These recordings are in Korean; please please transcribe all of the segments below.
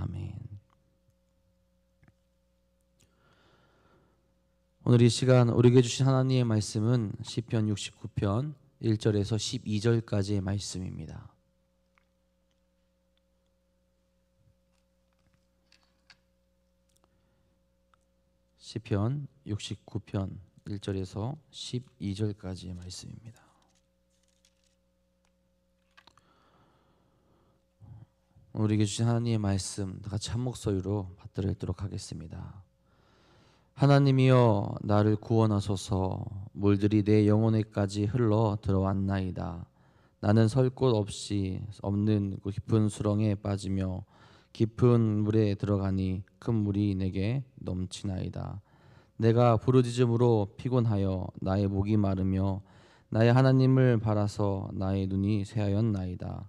아멘. 오늘 이 시간 우리에게 주신 하나님의 말씀은 시편 69편 1절에서 12절까지의 말씀입니다. 시편 69편 1절에서 12절까지의 말씀입니다. 우리에게 주신 하나님의 말씀 다 같이 한 목소리로 받들도록 하겠습니다. 하나님이여 나를 구원하소서 물들이 내 영혼에까지 흘러 들어왔나이다. 나는 설 곳 없이 없는 그 깊은 수렁에 빠지며 깊은 물에 들어가니 큰 물이 내게 넘치나이다. 내가 부르짖음으로 피곤하여 나의 목이 마르며 나의 하나님을 바라서 나의 눈이 새하였나이다.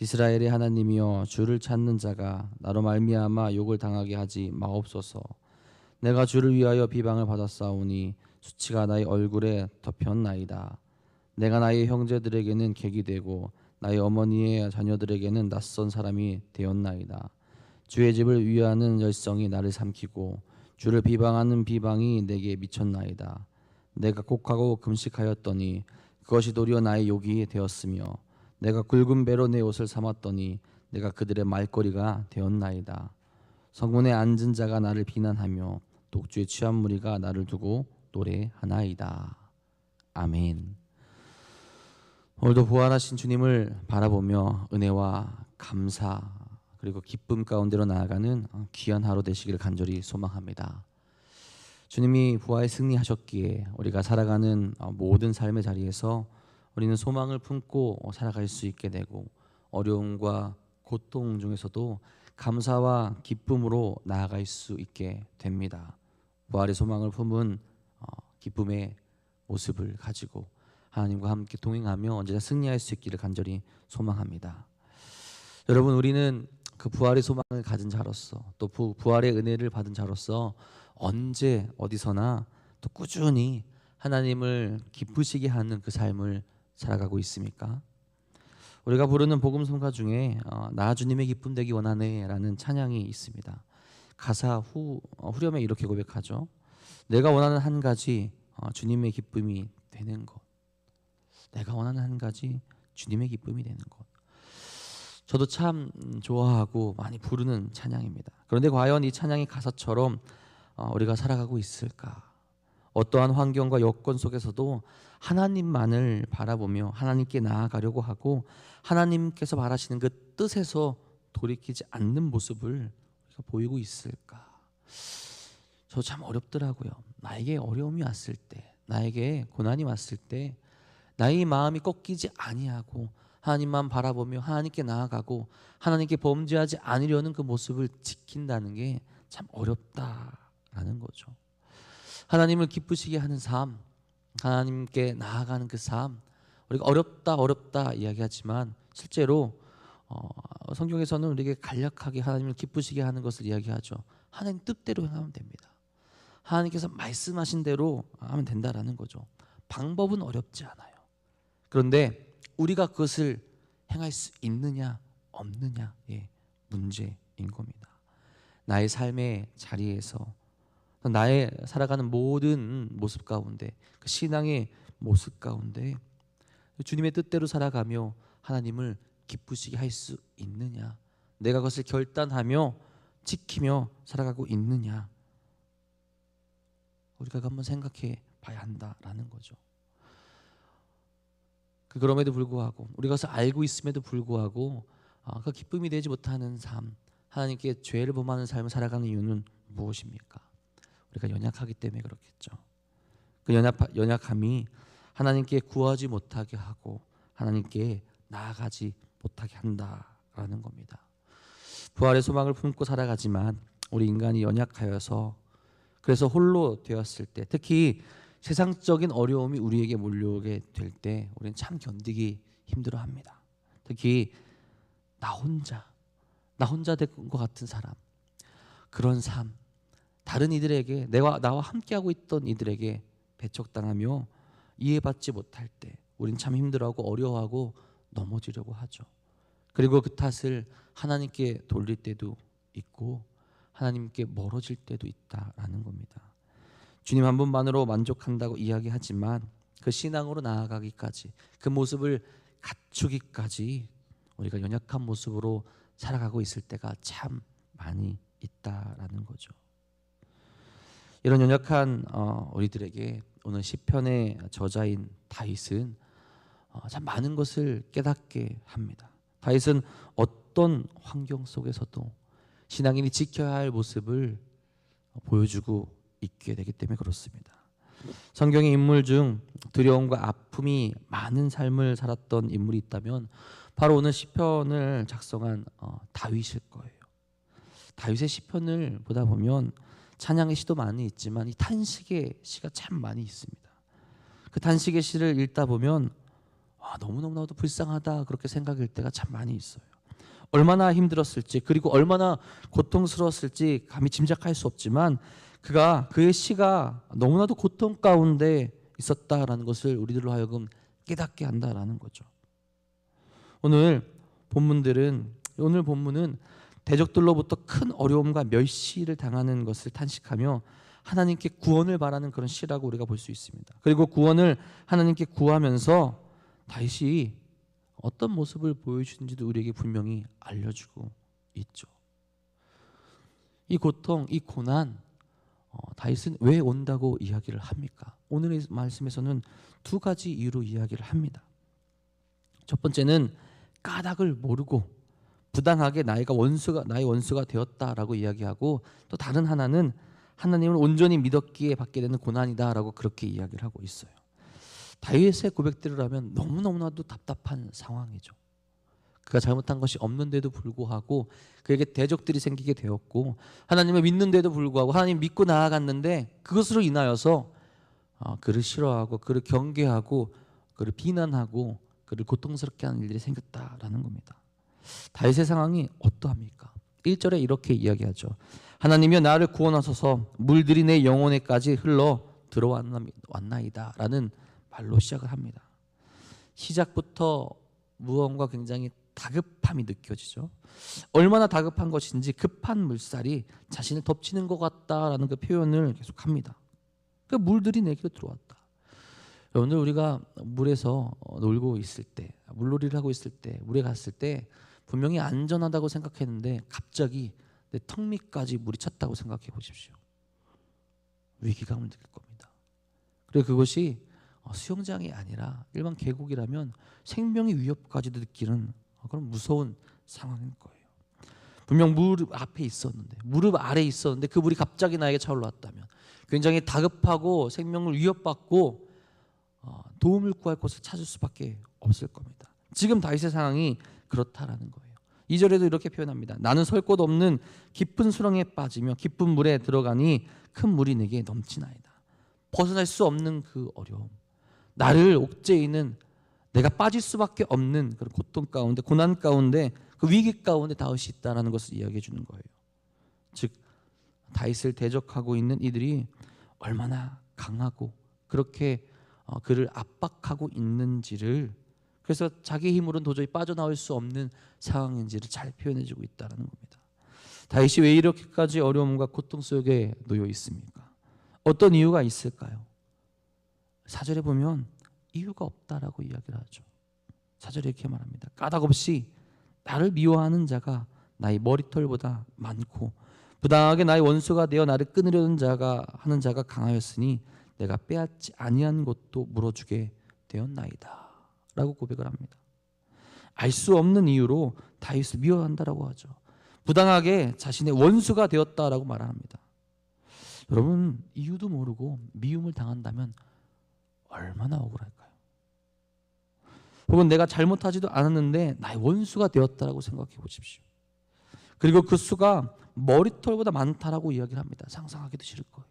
이스라엘의 하나님이여 주를 찾는 자가 나로 말미암아 욕을 당하게 하지 마옵소서. 내가 주를 위하여 비방을 받았사오니 수치가 나의 얼굴에 덮였나이다. 내가 나의 형제들에게는 객이 되고 나의 어머니의 자녀들에게는 낯선 사람이 되었나이다. 주의 집을 위하는 열성이 나를 삼키고 주를 비방하는 비방이 내게 미쳤나이다. 내가 곡하고 금식하였더니 그것이 도리어 나의 욕이 되었으며 내가 굵은 배로 내 옷을 삼았더니 내가 그들의 말거리가 되었나이다. 성문에 앉은 자가 나를 비난하며 독주의 취한 무리가 나를 두고 노래하나이다. 아멘. 오늘도 부활하신 주님을 바라보며 은혜와 감사 그리고 기쁨 가운데로 나아가는 귀한 하루 되시기를 간절히 소망합니다. 주님이 부활 승리하셨기에 우리가 살아가는 모든 삶의 자리에서 우리는 소망을 품고 살아갈 수 있게 되고 어려움과 고통 중에서도 감사와 기쁨으로 나아갈 수 있게 됩니다. 부활의 소망을 품은 어, 기쁨의 모습을 가지고 하나님과 함께 동행하며 언제나 승리할 수 있기를 간절히 소망합니다. 여러분 우리는 그 부활의 소망을 가진 자로서 또 부활의 은혜를 받은 자로서 언제 어디서나 또 꾸준히 하나님을 기쁘시게 하는 그 삶을 살아가고 있습니까? 우리가 부르는 복음 성가 중에 어, 나 주님의 기쁨 되기 원하네라는 찬양이 있습니다. 가사 후 어, 후렴에 이렇게 고백하죠. 내가 원하는 한 가지 어, 주님의 기쁨이 되는 것. 내가 원하는 한 가지 주님의 기쁨이 되는 것. 저도 참 좋아하고 많이 부르는 찬양입니다. 그런데 과연 이 찬양의 가사처럼 우리가 살아가고 있을까? 어떠한 환경과 여건 속에서도 하나님만을 바라보며 하나님께 나아가려고 하고 하나님께서 바라시는 그 뜻에서 돌이키지 않는 모습을 보이고 있을까? 저 참 어렵더라고요. 나에게 어려움이 왔을 때, 나에게 고난이 왔을 때, 나의 마음이 꺾이지 아니하고 하나님만 바라보며 하나님께 나아가고 하나님께 범죄하지 않으려는 그 모습을 지킨다는 게 참 어렵다라는 거죠. 하나님을 기쁘시게 하는 삶, 하나님께 나아가는 그 삶, 우리가 어렵다 어렵다 이야기하지만 실제로 어, 성경에서는 우리에게 간략하게 하나님을 기쁘시게 하는 것을 이야기하죠. 하나님 뜻대로 행하면 됩니다. 하나님께서 말씀하신 대로 하면 된다라는 거죠. 방법은 어렵지 않아요. 그런데 우리가 그것을 행할 수 있느냐 없느냐의 문제인 겁니다. 나의 삶의 자리에서 나의 살아가는 모든 모습 가운데 그 신앙의 모습 가운데 주님의 뜻대로 살아가며 하나님을 기쁘시게 할 수 있느냐 내가 그것을 결단하며 지키며 살아가고 있느냐 우리가 한번 생각해 봐야 한다라는 거죠. 그 그럼에도 불구하고 우리가 그것을 알고 있음에도 불구하고 아, 그 기쁨이 되지 못하는 삶 하나님께 죄를 범하는 삶을 살아가는 이유는 무엇입니까? 우리가 연약하기 때문에 그렇겠죠. 그 연약, 연약함이 하나님께 구하지 못하게 하고 하나님께 나아가지 못하게 한다라는 겁니다. 부활의 소망을 품고 살아가지만 우리 인간이 연약하여서 그래서 홀로 되었을 때 특히 세상적인 어려움이 우리에게 몰려오게 될 때 우리는 참 견디기 힘들어합니다. 특히 나 혼자 나 혼자 된 것 같은 사람 그런 삶 다른 이들에게 내가 나와 함께하고 있던 이들에게 배척당하며 이해받지 못할 때 우린 참 힘들어하고 어려워하고 넘어지려고 하죠. 그리고 그 탓을 하나님께 돌릴 때도 있고 하나님께 멀어질 때도 있다라는 겁니다. 주님 한 분만으로 만족한다고 이야기하지만 그 신앙으로 나아가기까지 그 모습을 갖추기까지 우리가 연약한 모습으로 살아가고 있을 때가 참 많이 있다라는 거죠. 이런 연약한 어, 우리들에게 오늘 시편의 저자인 다윗은 어, 참 많은 것을 깨닫게 합니다. 다윗은 어떤 환경 속에서도 신앙인이 지켜야 할 모습을 보여주고 있게 되기 때문에 그렇습니다. 성경의 인물 중 두려움과 아픔이 많은 삶을 살았던 인물이 있다면 바로 오늘 시편을 작성한 어, 다윗일 거예요. 다윗의 시편을 보다 보면 찬양의 시도 많이 있지만 이 탄식의 시가 참 많이 있습니다. 그 탄식의 시를 읽다 보면 아, 너무너무나도 불쌍하다 그렇게 생각할 때가 참 많이 있어요. 얼마나 힘들었을지 그리고 얼마나 고통스러웠을지 감히 짐작할 수 없지만 그가 그의 시가 너무나도 고통 가운데 있었다라는 것을 우리들로 하여금 깨닫게 한다라는 거죠. 오늘 본문들은 오늘 본문은 대적들로부터 큰 어려움과 멸시를 당하는 것을 탄식하며 하나님께 구원을 바라는 그런 시라고 우리가 볼 수 있습니다. 그리고 구원을 하나님께 구하면서 다시 어떤 모습을 보여주는지도 우리에게 분명히 알려주고 있죠. 이 고통, 이 고난, 어, 다윗은 왜 온다고 이야기를 합니까? 오늘의 말씀에서는 두 가지 이유로 이야기를 합니다. 첫 번째는 까닭을 모르고 부당하게 나이가 원수가 나의 원수가 되었다라고 이야기하고 또 다른 하나는 하나님을 온전히 믿었기에 받게 되는 고난이다라고 그렇게 이야기를 하고 있어요. 다윗의 고백들을 하면 너무너무나도 답답한 상황이죠. 그가 잘못한 것이 없는데도 불구하고 그에게 대적들이 생기게 되었고 하나님을 믿는데도 불구하고 하나님 믿고 나아갔는데 그것으로 인하여서 어, 그를 싫어하고 그를 경계하고 그를 비난하고 그를 고통스럽게 하는 일들이 생겼다라는 겁니다. 다윗의 상황이 어떠합니까? 1절에 이렇게 이야기하죠. 하나님이여 나를 구원하소서 물들이 내 영혼에까지 흘러 들어왔나이다 라는 말로 시작을 합니다. 시작부터 무언가 굉장히 다급함이 느껴지죠. 얼마나 다급한 것인지 급한 물살이 자신을 덮치는 것 같다라는 그 표현을 계속합니다. 그 물들이 내게로 들어왔다. 오늘 우리가 물에서 놀고 있을 때, 물놀이를 하고 있을 때, 물에 갔을 때 분명히 안전하다고 생각했는데 갑자기 내 턱 밑까지 물이 찼다고 생각해 보십시오. 위기감을 느낄 겁니다. 그리고 그것이 수영장이 아니라 일반 계곡이라면 생명의 위협까지도 느끼는 그런 무서운 상황인 거예요. 분명 무릎 앞에 있었는데 무릎 아래 있었는데 그 물이 갑자기 나에게 차올랐다면 굉장히 다급하고 생명을 위협받고 도움을 구할 곳을 찾을 수밖에 없을 겁니다. 지금 다윗의 상황이 그렇다라는 거예요. 2절에도 이렇게 표현합니다. 나는 설 곳 없는 깊은 수렁에 빠지며 깊은 물에 들어가니 큰 물이 내게 넘치나이다. 벗어날 수 없는 그 어려움. 나를 옥죄이는 내가 빠질 수밖에 없는 그런 고통 가운데 고난 가운데 그 위기 가운데 다윗이 있다라는 것을 이야기해 주는 거예요. 즉 다윗을 대적하고 있는 이들이 얼마나 강하고 그렇게 어, 그를 압박하고 있는지를 그래서 자기 힘으로는 도저히 빠져나올 수 없는 상황인지를 잘 표현해주고 있다는 겁니다. 다윗이 왜 이렇게까지 어려움과 고통 속에 놓여 있습니까? 어떤 이유가 있을까요? 사절에 보면 이유가 없다라고 이야기를 하죠. 사절에 이렇게 말합니다. 까닭 없이 나를 미워하는 자가 나의 머리털보다 많고 부당하게 나의 원수가 되어 나를 끊으려는 자가 하는 자가 강하였으니 내가 빼앗지 아니한 것도 물어주게 되었나이다. 라고 고백을 합니다. 알 수 없는 이유로 다윗을 미워한다라고 하죠. 부당하게 자신의 원수가 되었다라고 말합니다. 여러분 이유도 모르고 미움을 당한다면 얼마나 억울할까요? 혹은 내가 잘못하지도 않았는데 나의 원수가 되었다라고 생각해 보십시오. 그리고 그 수가 머리털보다 많다라고 이야기를 합니다. 상상하기도 싫을 거예요.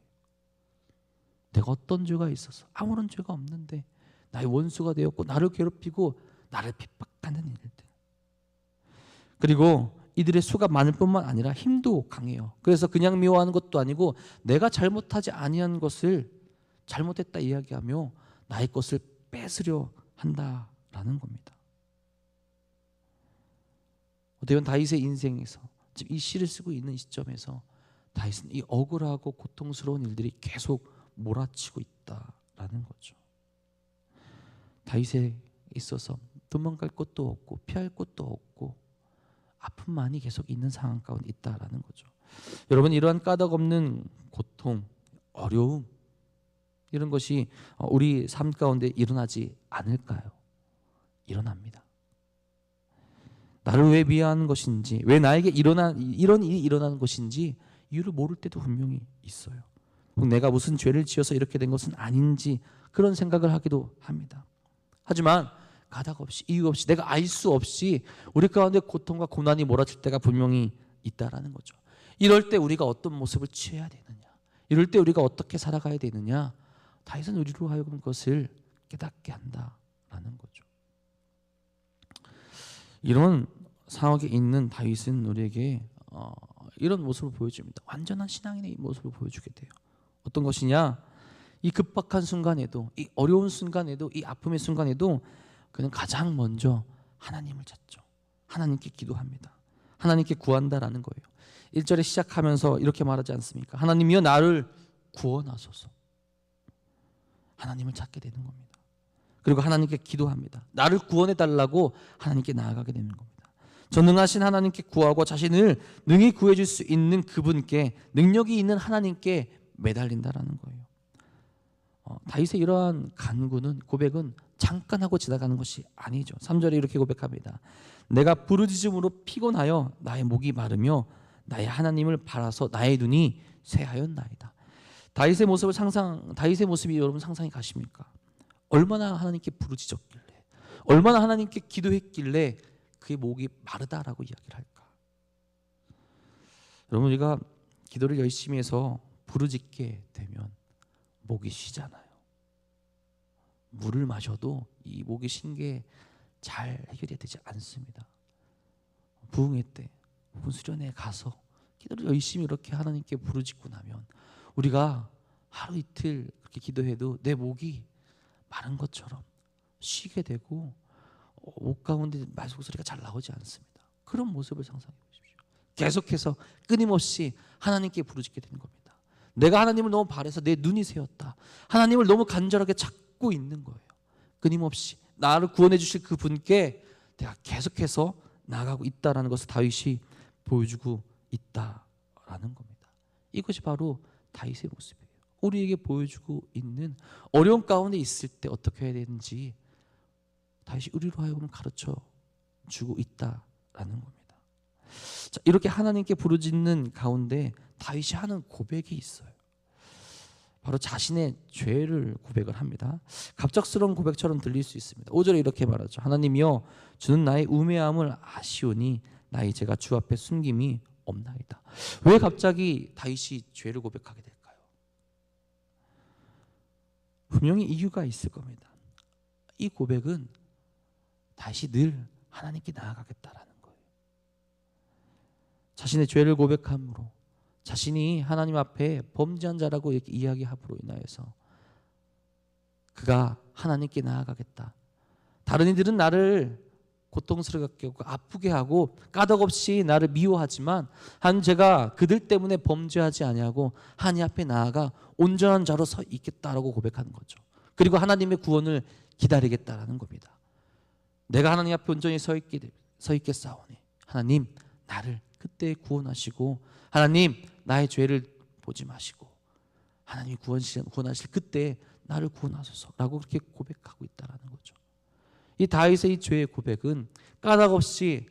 내가 어떤 죄가 있어서 아무런 죄가 없는데 나의 원수가 되었고 나를 괴롭히고 나를 핍박하는 일들. 그리고 이들의 수가 많을 뿐만 아니라 힘도 강해요. 그래서 그냥 미워하는 것도 아니고 내가 잘못하지 아니한 것을 잘못했다 이야기하며 나의 것을 뺏으려 한다라는 겁니다. 어떻게 다윗의 인생에서 지금 이 시를 쓰고 있는 시점에서 다윗은 이 억울하고 고통스러운 일들이 계속 몰아치고 있다라는 거죠. 다윗에 있어서 도망갈 곳도 없고 피할 곳도 없고 아픔만이 계속 있는 상황 가운데 있다라는 거죠. 여러분 이러한 까닭 없는 고통, 어려움 이런 것이 어, 우리 삶 가운데 일어나지 않을까요? 일어납니다. 나를 왜 미워하는 것인지, 왜 나에게 일어난 이런 일이 일어나는 것인지 이유를 모를 때도 분명히 있어요. 내가 무슨 죄를 지어서 이렇게 된 것은 아닌지 그런 생각을 하기도 합니다. 하지만 가닥 없이 이유 없이 내가 알 수 없이 우리 가운데 고통과 고난이 몰아칠 때가 분명히 있다라는 거죠. 이럴 때 우리가 어떤 모습을 취해야 되느냐? 이럴 때 우리가 어떻게 살아가야 되느냐? 다윗은 우리로 하여금 그것을 깨닫게 한다라는 거죠. 이런 상황에 있는 다윗은 우리에게 어, 이런 모습을 보여줍니다. 완전한 신앙인의 모습을 보여주게 돼요. 어떤 것이냐? 이 급박한 순간에도, 이 어려운 순간에도, 이 아픔의 순간에도 그는 가장 먼저 하나님을 찾죠. 하나님께 기도합니다. 하나님께 구한다라는 거예요. 1절에 시작하면서 이렇게 말하지 않습니까? 하나님이여 나를 구원하소서. 하나님을 찾게 되는 겁니다. 그리고 하나님께 기도합니다. 나를 구원해 달라고 하나님께 나아가게 되는 겁니다. 전능하신 하나님께 구하고 자신을 능히 구해 줄수 있는 그분께 능력이 있는 하나님께 매달린다라는 거예요. 어, 다윗의 이러한 간구는 고백은 잠깐 하고 지나가는 것이 아니죠. 3절에 이렇게 고백합니다. 내가 부르짖음으로 피곤하여 나의 목이 마르며 나의 하나님을 바라서 나의 눈이 새하였나이다. 다윗의 모습을 상상 다윗의 모습이 여러분 상상이 가십니까? 얼마나 하나님께 부르짖었길래 얼마나 하나님께 기도했길래 그의 목이 마르다라고 이야기를 할까? 여러분 우리가 기도를 열심히 해서 부르짖게 되면 목이 쉬잖아요. 물을 마셔도 이 목이 쉰 게 잘 해결이 되지 않습니다. 부흥회 때 혹은 수련회 가서 기도를 열심히 이렇게 하나님께 부르짖고 나면 우리가 하루 이틀 그렇게 기도해도 내 목이 마른 것처럼 쉬게 되고 어, 목 가운데 말속 소리가 잘 나오지 않습니다. 그런 모습을 상상해 보십시오. 계속해서 끊임없이 하나님께 부르짖게 되는 겁니다. 내가 하나님을 너무 바래서 내 눈이 새었다. 하나님을 너무 간절하게 찾고 있는 거예요. 끊임없이 나를 구원해 주실 그 분께 내가 계속해서 나가고 있다라는 것을 다윗이 보여주고 있다라는 겁니다. 이것이 바로 다윗의 모습이에요. 우리에게 보여주고 있는 어려운 가운데 있을 때 어떻게 해야 되는지 다시 우리로 하여금 가르쳐 주고 있다라는 겁니다. 자, 이렇게 하나님께 부르짖는 가운데 다윗이 하는 고백이 있어요. 바로 자신의 죄를 고백을 합니다. 갑작스러운 고백처럼 들릴 수 있습니다. 5절에 이렇게 말하죠. 하나님이여 주는 나의 우매함을 아시오니 나의 죄가 주 앞에 숨김이 없나이다. 왜 갑자기 다윗이 죄를 고백하게 될까요? 분명히 이유가 있을 겁니다. 이 고백은 다시 늘 하나님께 나아가겠다라는. 자신의 죄를 고백함으로 자신이 하나님 앞에 범죄한 자라고 이렇게 이야기함으로 인하여서 그가 하나님께 나아가겠다. 다른 이들은 나를 고통스럽게 하고 아프게 하고 까닭없이 나를 미워하지만 한 제가 그들 때문에 범죄하지 아니하고 하나님 앞에 나아가 온전한 자로 서 있겠다라고 고백하는 거죠. 그리고 하나님의 구원을 기다리겠다라는 겁니다. 내가 하나님 앞에 온전히 서 있게 서 있겠사오니 하나님 나를 그때 구원하시고 하나님 나의 죄를 보지 마시고 하나님이 구원하실, 구원하실 그때 나를 구원하소서라고 그렇게 고백하고 있다라는 거죠. 이 다윗의 이 죄의 고백은 까닭 없이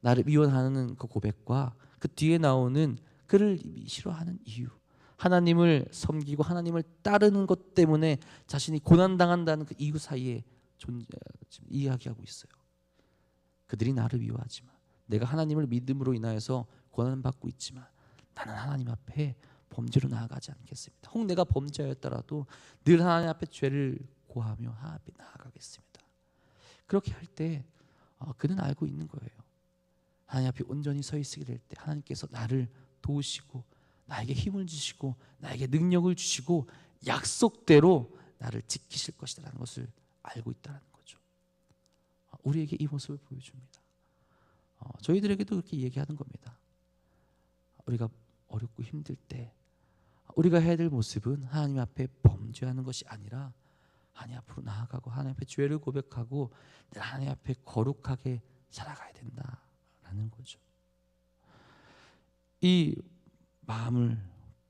나를 미워하는 그 고백과 그 뒤에 나오는 그를 싫어하는 이유 하나님을 섬기고 하나님을 따르는 것 때문에 자신이 고난 당한다는 그 이유 사이에 존재 지금 이야기하고 있어요. 그들이 나를 미워하지만 내가 하나님을 믿음으로 인하여서 고난 받고 있지만 나는 하나님 앞에 범죄로 나아가지 않겠습니다. 혹 내가 범죄였더라도 늘 하나님 앞에 죄를 고하며 나아가겠습니다. 그렇게 할때 어, 그는 알고 있는 거예요. 하나님 앞에 온전히 서 있게 될 때 하나님께서 나를 도우시고 나에게 힘을 주시고 나에게 능력을 주시고 약속대로 나를 지키실 것이라는 것을 알고 있다는 거죠. 어, 우리에게 이 모습을 보여줍니다. 어, 저희들에게도 그렇게 얘기하는 겁니다. 우리가 어렵고 힘들 때 우리가 해야 될 모습은 하나님 앞에 범죄하는 것이 아니라 하나님 앞으로 나아가고 하나님 앞에 죄를 고백하고 하나님 앞에 거룩하게 살아가야 된다라는 거죠. 이 마음을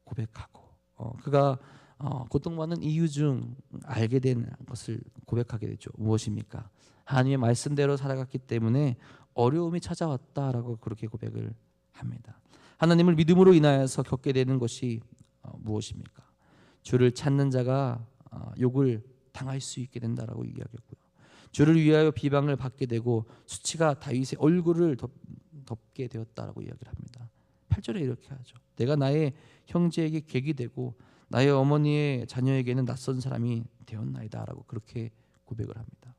고백하고 어, 그가 어, 고통받는 이유 중 알게 된 것을 고백하게 되죠. 무엇입니까? 하나님의 말씀대로 살아갔기 때문에 어려움이 찾아왔다라고 그렇게 고백을 합니다. 하나님을 믿음으로 인하여서 겪게 되는 것이 어, 무엇입니까? 주를 찾는 자가 어, 욕을 당할 수 있게 된다라고 이야기했고요. 주를 위하여 비방을 받게 되고 수치가 다윗의 얼굴을 덮, 게 되었다라고 이야기를 합니다. 8절에 이렇게 하죠. 내가 나의 형제에게 객이 되고 나의 어머니의 자녀에게는 낯선 사람이 되었나이다라고 그렇게 고백을 합니다.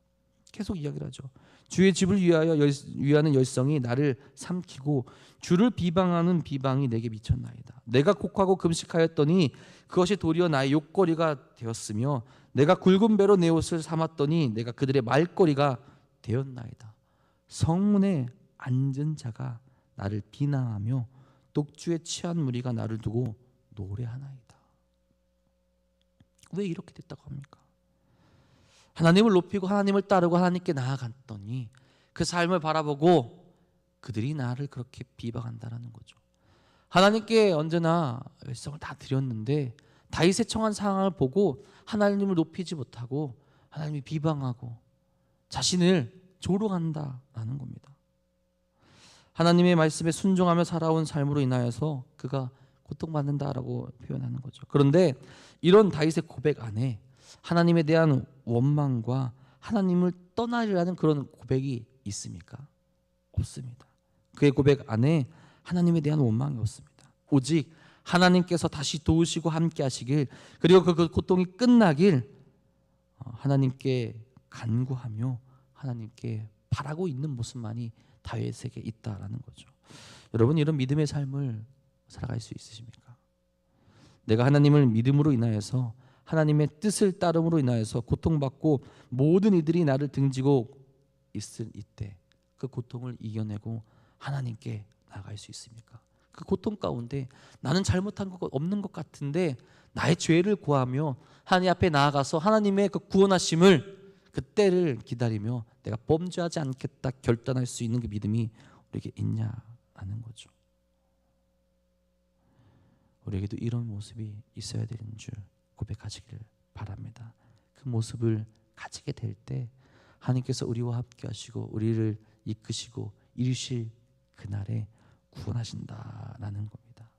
계속 이야기를 하죠. 주의 집을 위하여 열, 위하는 열성이 나를 삼키고 주를 비방하는 비방이 내게 미쳤나이다. 내가 곡하고 금식하였더니 그것이 도리어 나의 욕거리가 되었으며 내가 굵은 배로 내 옷을 삼았더니 내가 그들의 말거리가 되었나이다. 성문에 앉은 자가 나를 비난하며 독주에 취한 무리가 나를 두고 노래하나이다. 왜 이렇게 됐다고 합니까? 하나님을 높이고 하나님을 따르고 하나님께 나아갔더니 그 삶을 바라보고 그들이 나를 그렇게 비방한다라는 거죠. 하나님께 언제나 열성을 다 드렸는데 다윗의 청한 상황을 보고 하나님을 높이지 못하고 하나님이 비방하고 자신을 조롱한다라는 겁니다. 하나님의 말씀에 순종하며 살아온 삶으로 인하여서 그가 고통받는다라고 표현하는 거죠. 그런데 이런 다윗의 고백 안에 하나님에 대한 원망과 하나님을 떠나리라는 그런 고백이 있습니까? 없습니다. 그의 고백 안에 하나님에 대한 원망이 없습니다. 오직 하나님께서 다시 도우시고 함께 하시길 그리고 그 고통이 끝나길 어, 하나님께 간구하며 하나님께 바라고 있는 모습만이 다윗에게 있다라는 거죠. 여러분 이런 믿음의 삶을 살아갈 수 있으십니까? 내가 하나님을 믿음으로 인하여서 하나님의 뜻을 따름으로 인하여서 고통받고 모든 이들이 나를 등지고 있을 이때 그 고통을 이겨내고 하나님께 나갈 수 있습니까? 그 고통 가운데 나는 잘못한 것 없는 것 같은데 나의 죄를 구하며 하나님 앞에 나아가서 하나님의 그 구원하심을 그 때를 기다리며 내가 범죄하지 않겠다 결단할 수 있는 그 믿음이 우리에게 있냐라는 거죠. 우리에게도 이런 모습이 있어야 되는 줄 고백하시기를 바랍니다. 그 모습을 가지게 될 때 하나님께서 우리와 함께 하시고 우리를 이끄시고 이루실 그날에 구원하신다라는 겁니다.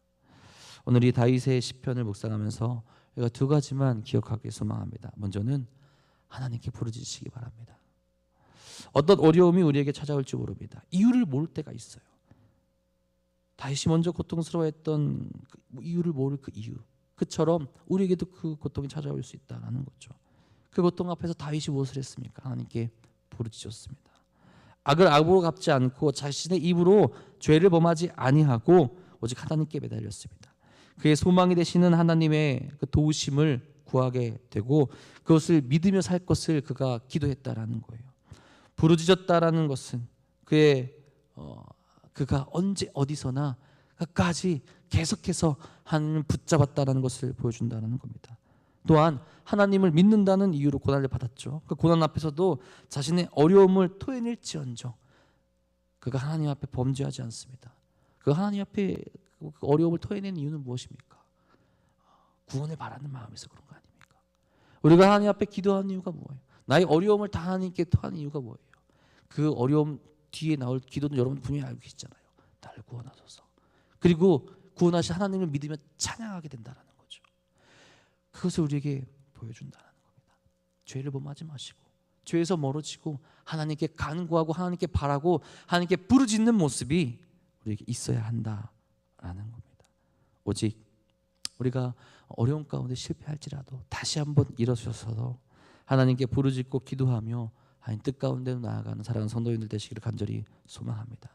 오늘 이 다윗의 시편을 묵상하면서 우리가 두 가지만 기억하기 소망합니다. 먼저는 하나님께 부르짖으시기 바랍니다. 어떤 어려움이 우리에게 찾아올지 모릅니다. 이유를 모를 때가 있어요. 다윗이 먼저 고통스러워했던 그 이유를 모를 그 이유. 그처럼 우리에게도 그 고통이 찾아올 수 있다라는 거죠. 그 고통 앞에서 다윗이 무엇을 했습니까? 하나님께 부르짖었습니다. 악을 악으로 갚지 않고 자신의 입으로 죄를 범하지 아니하고 오직 하나님께 매달렸습니다. 그의 소망이 되시는 하나님의 그 도우심을 구하게 되고 그것을 믿으며 살 것을 그가 기도했다라는 거예요. 부르짖었다라는 것은 그의 어, 그가 언제 어디서나 끝까지 계속해서 하나님을 붙잡았다라는 것을 보여준다는 겁니다. 또한 하나님을 믿는다는 이유로 고난을 받았죠. 그 고난 앞에서도 자신의 어려움을 토해낼지언정 그가 하나님 앞에 범죄하지 않습니다. 그 하나님 앞에 그 어려움을 토해낸 이유는 무엇입니까? 구원을 바라는 마음에서 그런 거 아닙니까? 우리가 하나님 앞에 기도하는 이유가 뭐예요? 나의 어려움을 다 하나님께 토하는 이유가 뭐예요? 그 어려움 뒤에 나올 기도는 여러분 분명히 알고 계시잖아요. 나를 구원하소서. 그리고 구원하신 하나님을 믿으며 찬양하게 된다는 거죠. 그것을 우리에게 보여준다는 겁니다. 죄를 범하지 마시고 죄에서 멀어지고 하나님께 간구하고 하나님께 바라고 하나님께 부르짖는 모습이 우리에게 있어야 한다라는 겁니다. 오직 우리가 어려운 가운데 실패할지라도 다시 한번 일어서서 하나님께 부르짖고 기도하며 하나님 뜻 가운데 나아가는 사랑하는 성도님들 되시기를 간절히 소망합니다.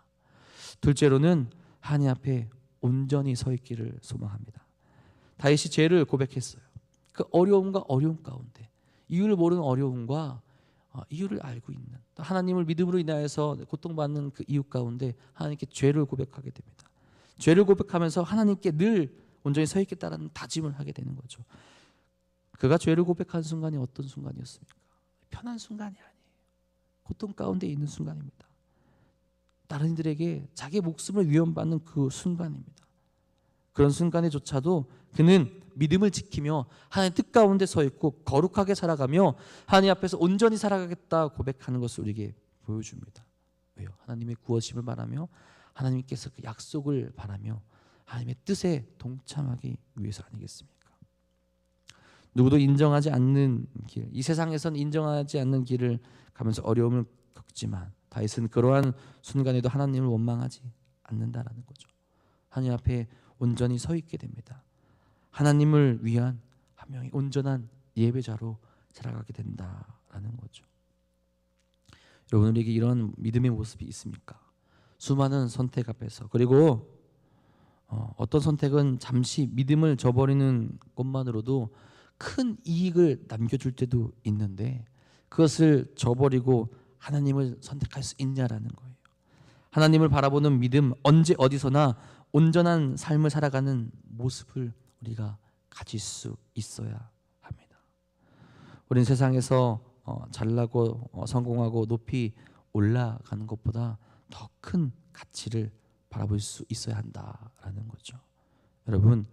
둘째로는 하나님 앞에 온전히 서 있기를 소망합니다. 다윗이 죄를 고백했어요. 그 어려움과 어려움 가운데 이유를 모르는 어려움과 어, 이유를 알고 있는 또 하나님을 믿음으로 인하여서 고통받는 그 이유 가운데 하나님께 죄를 고백하게 됩니다. 죄를 고백하면서 하나님께 늘 온전히 서 있겠다라는 다짐을 하게 되는 거죠. 그가 죄를 고백한 순간이 어떤 순간이었습니까? 편한 순간이 아니에요. 고통 가운데 있는 순간입니다. 다른 이들에게 자기 목숨을 위협받는 그 순간입니다. 그런 순간에조차도 그는 믿음을 지키며 하나님 뜻 가운데 서 있고 거룩하게 살아가며 하나님 앞에서 온전히 살아가겠다 고백하는 것을 우리에게 보여줍니다. 왜요? 하나님의 구원심을 바라며 하나님께서 그 약속을 바라며 하나님의 뜻에 동참하기 위해서 아니겠습니까? 누구도 인정하지 않는 길, 이 세상에선 인정하지 않는 길을 가면서 어려움을 겪지만 다윗은 그러한 순간에도 하나님을 원망하지 않는다라는 거죠. 하나님 앞에 온전히 서 있게 됩니다. 하나님을 위한 한 명의 온전한 예배자로 살아가게 된다라는 거죠. 여러분에게 이런 믿음의 모습이 있습니까? 수많은 선택 앞에서 그리고 어, 어떤 선택은 잠시 믿음을 저버리는 것만으로도 큰 이익을 남겨줄 때도 있는데 그것을 저버리고 하나님을 선택할 수 있냐라는 거예요. 하나님을 바라보는 믿음 언제 어디서나 온전한 삶을 살아가는 모습을 우리가 가질 수 있어야 합니다. 우리는 세상에서 어, 잘나고 어, 성공하고 높이 올라가는 것보다 더 큰 가치를 바라볼 수 있어야 한다라는 거죠. 여러분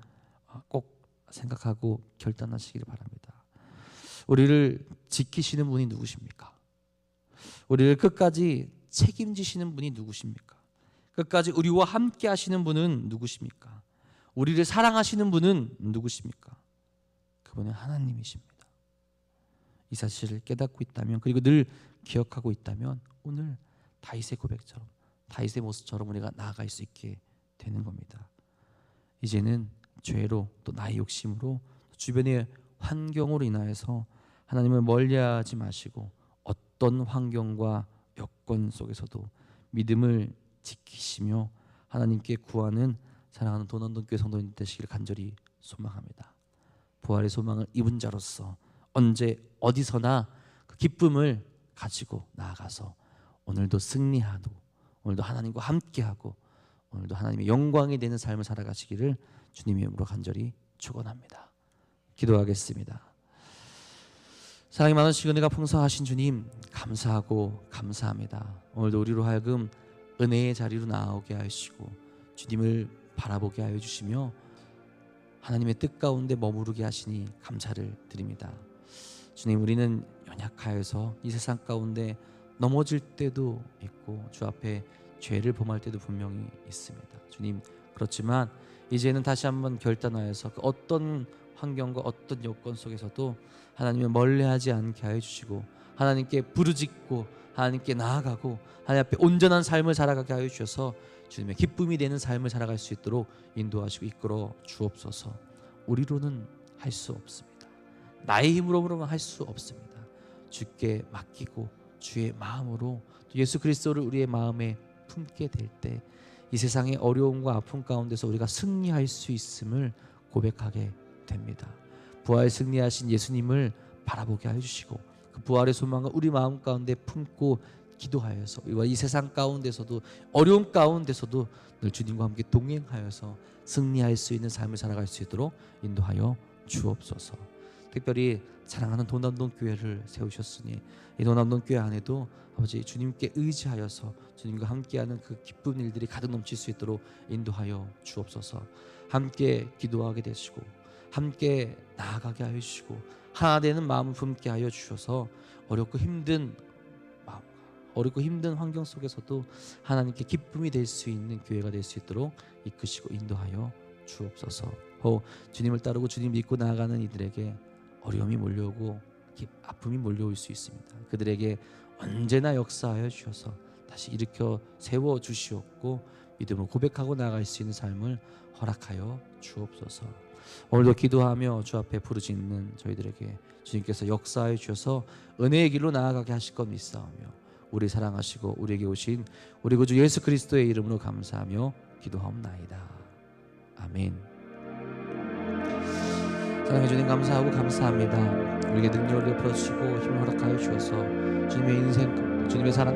어, 꼭 생각하고 결단하시기를 바랍니다. 우리를 지키시는 분이 누구십니까? 우리를 끝까지 책임지시는 분이 누구십니까? 끝까지 우리와 함께 하시는 분은 누구십니까? 우리를 사랑하시는 분은 누구십니까? 그분은 하나님이십니다. 이 사실을 깨닫고 있다면 그리고 늘 기억하고 있다면 오늘 다윗의 고백처럼 다윗의 모습처럼 우리가 나아갈 수 있게 되는 겁니다. 이제는 죄로 또 나의 욕심으로 주변의 환경으로 인하여서 하나님을 멀리하지 마시고 어떤 환경과 여건 속에서도 믿음을 지키시며 하나님께 구하는 사랑하는 도난동교회 성도님 되시기를 간절히 소망합니다. 부활의 소망을 입은 자로서 언제 어디서나 그 기쁨을 가지고 나아가서 오늘도 승리하고 오늘도 하나님과 함께하고 오늘도 하나님의 영광이 되는 삶을 살아가시기를 주님의 이름으로 간절히 축원합니다. 기도하겠습니다. 사랑이 많으시고 은혜가 풍성하신 주님 감사하고 감사합니다. 오늘도 우리로 하여금 은혜의 자리로 나오게 하시고 주님을 바라보게 하여 주시며 하나님의 뜻 가운데 머무르게 하시니 감사를 드립니다. 주님 우리는 연약하여서 이 세상 가운데 넘어질 때도 있고 주 앞에 죄를 범할 때도 분명히 있습니다. 주님 그렇지만 이제는 다시 한번 결단하여서 그 어떤 환경과 어떤 여건 속에서도 하나님을 멀리하지 않게 하여 주시고 하나님께 부르짖고 하나님께 나아가고 하나님 앞에 온전한 삶을 살아가게 하여 주셔서 주님의 기쁨이 되는 삶을 살아갈 수 있도록 인도하시고 이끌어 주옵소서. 우리로는 할 수 없습니다. 나의 힘으로는 할 수 없습니다. 주께 맡기고 주의 마음으로 또 예수 그리스도를 우리의 마음에 품게 될 때 이 세상의 어려움과 아픔 가운데서 우리가 승리할 수 있음을 고백하게 됩니다. 부활 승리하신 예수님을 바라보게 해 주시고 그 부활의 소망을 우리 마음 가운데 품고 기도하여서 이 세상 가운데서도 어려운 가운데서도 늘 주님과 함께 동행하여서 승리할 수 있는 삶을 살아갈 수 있도록 인도하여 주옵소서. 특별히 사랑하는 도남동 교회를 세우셨으니 이 도남동 교회 안에도 아버지 주님께 의지하여서 주님과 함께하는 그 기쁜 일들이 가득 넘칠 수 있도록 인도하여 주옵소서. 함께 기도하게 되시고 함께 나아가게 하여 주시고 하나 되는 마음을 품게 하여 주셔서 어렵고 힘든 마음, 어렵고 힘든 환경 속에서도 하나님께 기쁨이 될 수 있는 교회가 될 수 있도록 이끄시고 인도하여 주옵소서. 호 주님을 따르고 주님 믿고 나아가는 이들에게 어려움이 몰려오고 아픔이 몰려올 수 있습니다. 그들에게 언제나 역사하여 주셔서 다시 일으켜 세워 주시옵고 믿음으로 고백하고 나아갈 수 있는 삶을 허락하여 주옵소서. 오늘도 기도하며 주 앞에 부르짖는 저희들에게 주님께서 역사해 주셔서 은혜의 길로 나아가게 하실 것 믿사오며 우리 사랑하시고 우리에게 오신 우리 구주 예수 그리스도의 이름으로 감사하며 기도하옵나이다. 아멘. 사랑해 주님 감사하고 감사합니다. 우리에게 능력을 베풀어 주시고 힘을 허락하여 주셔서 주님의 인생 주님의 사랑